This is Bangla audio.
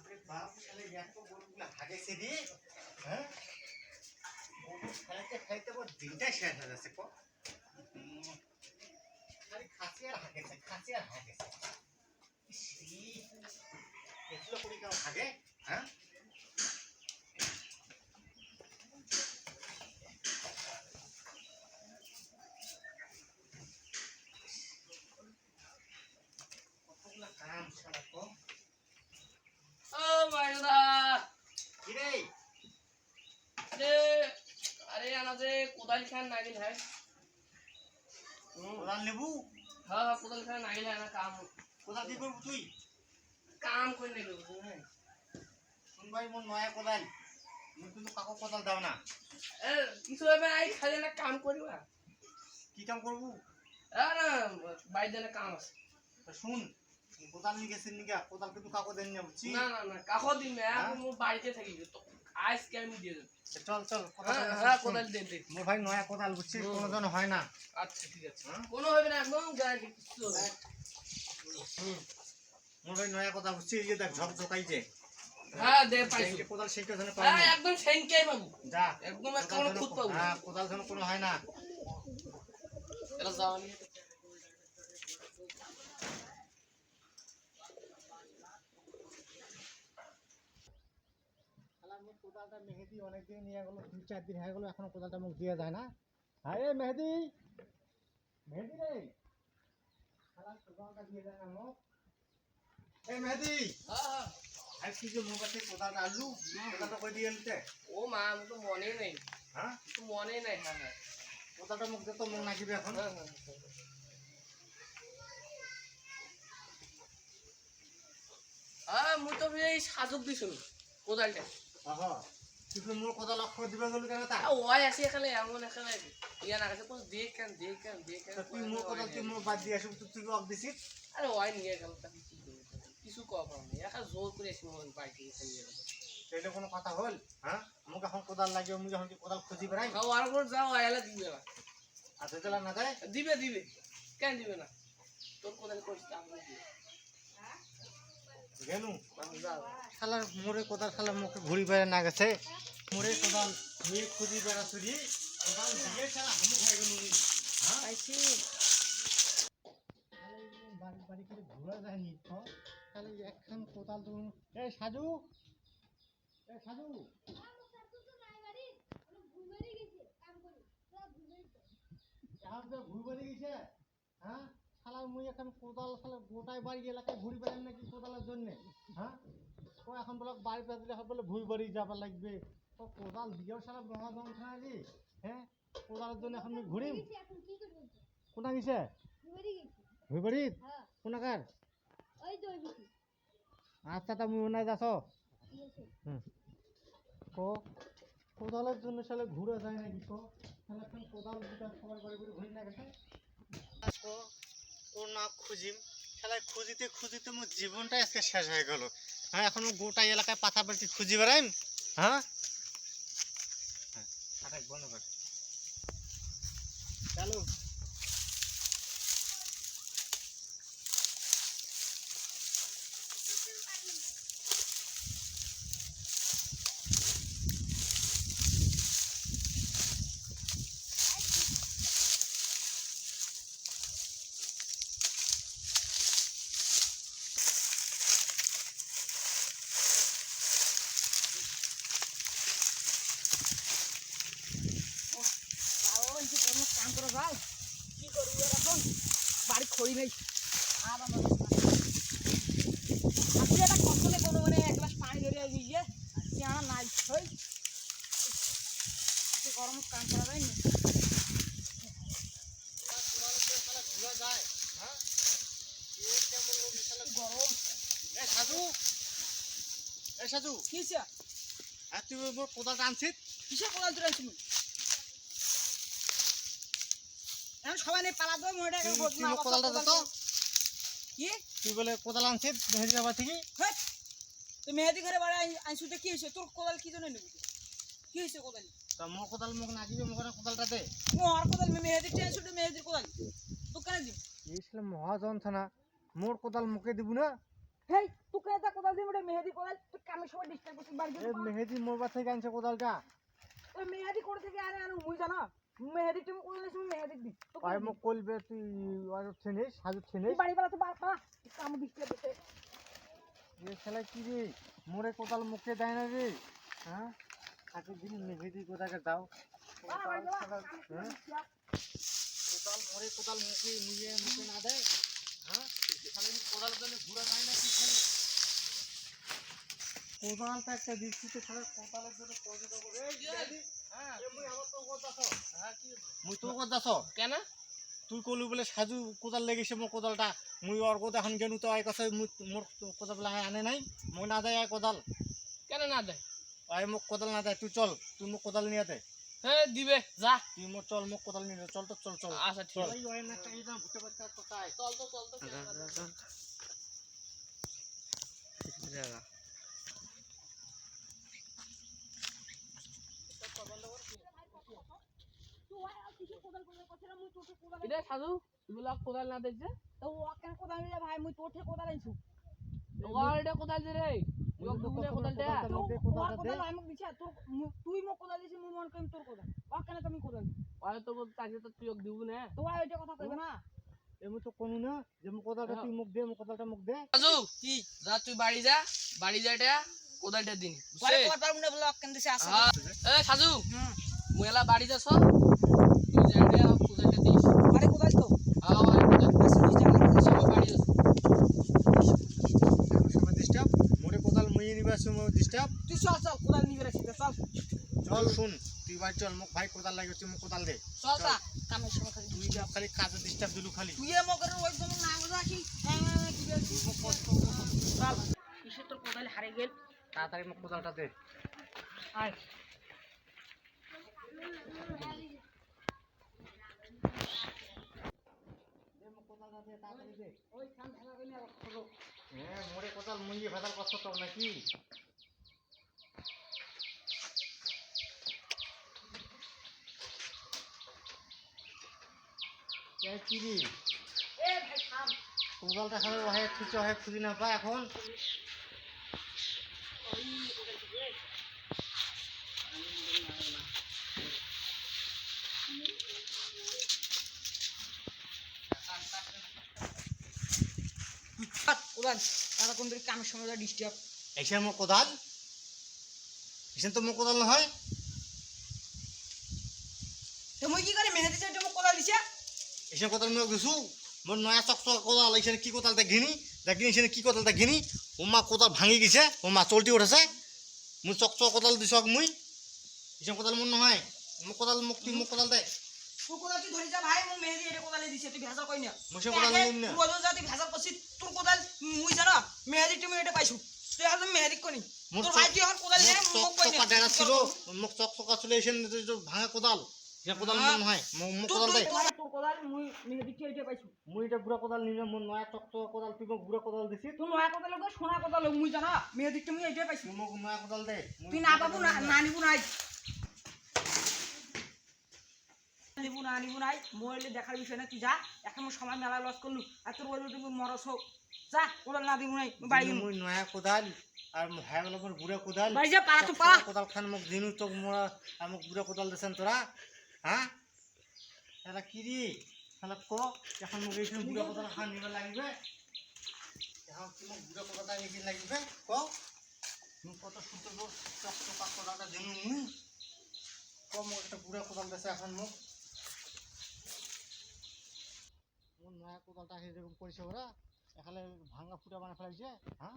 বাপরে বাপ হাগেছে রে হ্যাঁ? গরু খাইতে খাইতে দিনটাই শেষ যাচ্ছে, কো। খালি খাসি আর হাগেছে খাসি আর হাগেছে এগুলো করে কেউ হাগে হ্যাঁ কতগুলো কাম শালা কো ও মাইদা কি রে রে যে কোদাল খান নাগিল হ্যাঁ। কোদাল নেবু? হ্যাঁ হ্যাঁ কোদাল খান নাগিল হ্যাঁ না কাম। কোদাল কি করব তুই? কাম করে নেবে। হ্যাঁ শুন ভাই মোর নয়া কোদাল। কিন্তু কাকো কোদাল দাও না। এ কিছু হবে আই খালি না কাম করিবা। কি কাম করব? না বাইরে না কাম আছে। শুন কোদাল নিয়ে গেছেন নিগা কোদাল কিন্তু কাকো দেন না বুঝছি না না না কাকো দিন না মোর বাড়িতে থাকি তো। আজকে আমি দিয়ে দেবো। চল চল হ্যাঁ কোদাল হ্যাঁ দেন দেন মোর ভাই নয়া কোদাল বুঝছি। কোনো হয় না। আচ্ছা ঠিক আছে। হ্যাঁ? কোনো হবে না একদম গ্যারান্টি কিছু হবে মোর ভাই নয়া কোদাল বুঝছি? এই যে দেখ ঝক ঝকাইছে হ্যাঁ দে পাইছি। সেঙ্কে কোদাল হ্যাঁ একদম যা একটা পাবো। হ্যাঁ কোদাল কোনো হয় না। এটা যাওয়া নিয়ে কোদালটা মেহেদি অনেক দিন নিয়ে গেল দুই চার দিন হয়ে গেলো এখনও কোদালটা মুখ দিয়ে যায় না। আরে মেহেদি মেহেদি রে। কোদালটা দিয়ে যায় না মুখ। এই মেহেদি হ্যাঁ। হ্যাঁ কি যে মুখ আছে কোদালটা আনলু কোদালটা কই দিয়ে এলতে ও মা আমি তো মনেই নেই। হ্যাঁ? তো মনেই নাই হ্যাঁ হ্যাঁ। কোদালটা মুখ দিয়ে তো মুখ নাকিবে এখন। হ্যাঁ হ্যাঁ হ্যাঁ। মুই তো এই সাজুক দিছিল কোদালটা। আহ মোর কোদাল অক্ষর দিবে গেল কেন তা আ ওয়াই এখানে এমন এখানে ইয়া না কাছে কোন দিয়ে কেন দিয়ে কেন দিয়ে কেন তুই মোর কোদাল তুই মোর বাদ দিয়ে আসবি তুই তুই অক দিছিস আরে ওয়াই নিয়ে গেল তা কিছু কওয়া পারো না এখন জোর করে এসে বাইকে এসে নিয়ে গেল তাইলে কোনো কথা হল হ্যাঁ মোক এখন কোদাল লাগে মুই যখন কি কোদাল খুঁজি বেড়াই হ্যাঁ আর করে যাও আয়ালা দিবে। না না যায় দিবে দিবে। কেন দিবে না? তোর কোদাল করছিস আমি দিবে গেলু আমি যাও শালার মোরে কোদাল শালার মুখে ঘুরি বেড়া না গেছে। মোরে কোদাল নিয়ে খুঁজি বেড়া চুরি। কোদাল দিয়ে শালা হামু খাই গেলু হ্যাঁ? এই বাড়ি বাড়ি করে ঘোরা যায়নি তো। তাহলে একখান কোদাল ধরুন। এ সাজু! এ সাজু! এখন তো ঘুরি গেছে। হ্যাঁ? মুই এখন কোদাল শালা গোটায় বাড়ি এলাকায় ঘুরি বেড়ান নাকি কোদালের জন্য? হ্যাঁ? ও এখন বলে বাড়ি পেতে হবে বলে ভুই বাড়ি যাবার লাগবে। তো কোদাল দিয়েও শালা মহা যন্ত্রণা রে হ্যাঁ? কোদালের জন্য এখন ঘুরিম কোনা গেছে ভুই বাড়ি? কোনাকার আচ্ছা তা মুই ওনায় যাস। হুম। ও কোদালের জন্য শালা ঘুরে যায় নাকি তো শালা এখন কোদাল দুটা সবার বাড়ি বাড়ি ঘুরি না গেছে? ও না খুঁজিম। খেলায় খুঁজিতে খুঁজিতে মোর জীবনটাই আজকে শেষ হয়ে গেল। হ্যাঁ এখন গোটা এলাকায় পাতা পাতি খুঁজি বেড়াইম। হ্যাঁ বন্ধ কর চালু কাম করে কি করবি এখন? বাড়ি খড়ি নেই। আর আমার একটা কষ্ট কোনো মানে এক গ্লাস পানি ধরে দিয়ে চেহারা নাই। হই গরম কাম করা যায় না গরম এ সাজু। এ সাজু। কিসে? আর তুই মোর কোদালটা কিসে কোলাল তুলে তুমি এখন সবাই নেই পালা দেবো তুই তুই মোর কোদালটা দে তো? কি? তুই বলে কোদাল আনছিস মেহেদি থেকে? তুই মেহেদি ঘরে বাড়ি আইসুতে কি হয়েছে? তোর কোদাল কি জন্য নেবি? কি হয়েছে কোদাল? তা মোর কোদাল কোদালটা দে। মোর মেহেদি মেহেদির দিবি? মোর কোদাল মুখে দিব না? হেই কোদাল মেহেদি কোদাল। তুই কামের সময় ডিস্টার্ব করছিস বাড়ি এ মেহেদি মোরবা থেকে আনছে কোদালটা। ওই মেহেদি করে থেকে আরে আরে মুই জানা মেহেদি তুমি কোদাল তুমি মেহেদি দি আর মোক কলবে তুই আর ছেনিস হাজু ছেনিস। বাড়ি বেলা তো এ কি রে? মোরে কোদাল মুখে দেয় না রে। হ্যাঁ? আগে দিন মেহেদি দাও। কোদাল মোরে কোদাল মুখে নিয়ে মুখে না দেয়। হ্যাঁ? কোদাল ঘুরে যায় না কি খালি কোদালটা একটা দিচ্ছি তো কোদালের জন্য হ্যাঁ মুই তো কোদাছ হ্যাঁ কি মুই তো কোদাছ কেন? তুই কলু বলে সাজু কোদাল লেগেছে মোর কোদালটা। মুই অর কোদা এখন গেনু তো আয় কথা মুই মোর কোদাল বলে আনে নাই? মই না দেয় কোদাল। কেন না দেয় আয় মোক কোদাল না দেয় তুই চল তুই মোক কোদাল নিয়ে দে। হ্যাঁ দিবে যা। তুই মোর চল মোক কোদাল নিয়ে চল তো চল চল। আচ্ছা ঠিক চল আছে। এই ওই না চাই না ভুটে বাচ্চা কোথায় চল। তো চল তো এটা সাধু এগুলা কোদাল না দেখছে তো ও কেন কোদাল নিলে ভাই? মুই তোঠে কোদাল আইছু ওগাল কোদাল দে রে। মোক। কোদাল আর তুই দিছিস মুই মন কইম তোর কোদাল। ও কেন তুমি কোদাল দিছিস? তো তাকে তো তুই ইয়ক না। তো ভাই ওইটা কথা কইবে না? এমন তো কোনো না যে মোক কোদালটা তুই মোক দে মোক কোদালটা মোক দে। সাধু কি? যা তুই বাড়ি যা বাড়ি যা এটা কোদালটা দিন পরে কথা মুনে ব্লক কেন দিছে আসা। হ্যাঁ। এ সাধু হুম। মুয়েলা বাড়ি যা সব তুই যা এটা কোদালটা দিস আরে কোদাল তো হ্যাঁ বাড়ি কোদাল আসি ডিস্টার্ব লাগে সব বাড়ি যা সময় ডিস্টার্ব মোরে কোদাল মুই নিবা সময় ডিস্টার্ব তুই চল চল কোদাল নিবে রে সিধা চল চল শুন তুই বাড়ি চল মোক ভাই কোদাল লাগে তুই মোক কোদাল দে। চল তা কামের সময় খালি। তুই যা খালি কাজে ডিস্টার্ব দিলু খালি। তুই এ মগের ওই তুমি না রাখি চল। কিসে তোর কোদাল? হারে গেল। তাড়াতাড়ি মোক কোদালটা দে। আয়। ওই কাম ভালো হ্যাঁ মোরে কোদাল মুই ভেদাল কষ্ট তো নাকি থাম কোদালটা খালি ওহে খুঁজে ওহে খুঁজি না পায় এখন। কোদাল তারা কোন দিকে কামের সময় ডিস্টার্ব এসে মোক কোদাল তো তো মই কি করে মেহেদি চাইতে মোক কোদাল দিছে? এসে কোদাল মোক দিছো? মোর নয়া চক চক কোদাল এসে কি কোদাল দেখিনি দেখিনি এসে কি কোদাল দেখিনি ওমা কোদাল ভাঙি গেছে ওমা চলটি উঠেছে। মুই চক চক কোদাল দিছ মুই। এসে কোদাল মোর নহয়। মোক কোদাল মোক তুই মোক কোদাল দে। তোর কোদাল তুই ধরি যা ভাই মোক মেহেদি এটা কোদালে দিছে তুই ভেজা কই না মই সে কোদাল নিম না। রোজ যদি ভেজা করছিস তোর কোদাল মুই জানা মেহেদি তুমি এটা পাইছো। তুই এখন মেহেদি কনি তোর ভাই তুই এখন কোদাল মোক কই চকা ছিল মোক চক চকা ছিল এসে ভাঙা কোদাল। কোদাল কোদাল দে। তোর কোদাল মুই এটা পাইছো। মুই এটা বুড়া কোদাল নিলে মোর নয়া চক চক কোদাল তুই বুড়া কোদাল দিছিস তুই নয়া কোদাল লোক সোনা কোদাল লোক মুই জানা মেহেদি তুমি এটা পাইছো। তুই নয়া কোদাল দে তুই না পাবো না না নিবো নাই। নিবো না নিবো নাই। মরলে দেখার বিষয় না তুই যা। এখন সময় মেলা লস করলু আর তোর বলবি তুমি মরস হোক। যা কোদাল না দিব নাই। বাড়ি মুই নয়া কোদাল আর হ্যাঁ বলে মোর বুড়া কোদাল। বাড়ি যা পালা তো পালা। কোদাল খান মোক দিনু তো মোরা আর মোক বুড়া কোদাল দিছেন তোরা। হ্যাঁ? এটা কি তাহলে ক? এখন মোক এইখানে বুড়া কোদাল খান নিবে লাগবে? এখন কি মোক বুড়া নিবে লাগবে? ক? কত সুন্দর চক চকা কোদালটা দিনু মুই ক মোক একটা বুড়া কোদাল দিছে এখন মোক নয়া কোদালটা সেরকম করেছে ওরা, এখানে ভাঙা ফুটা বানা ফেলাইছে হ্যাঁ?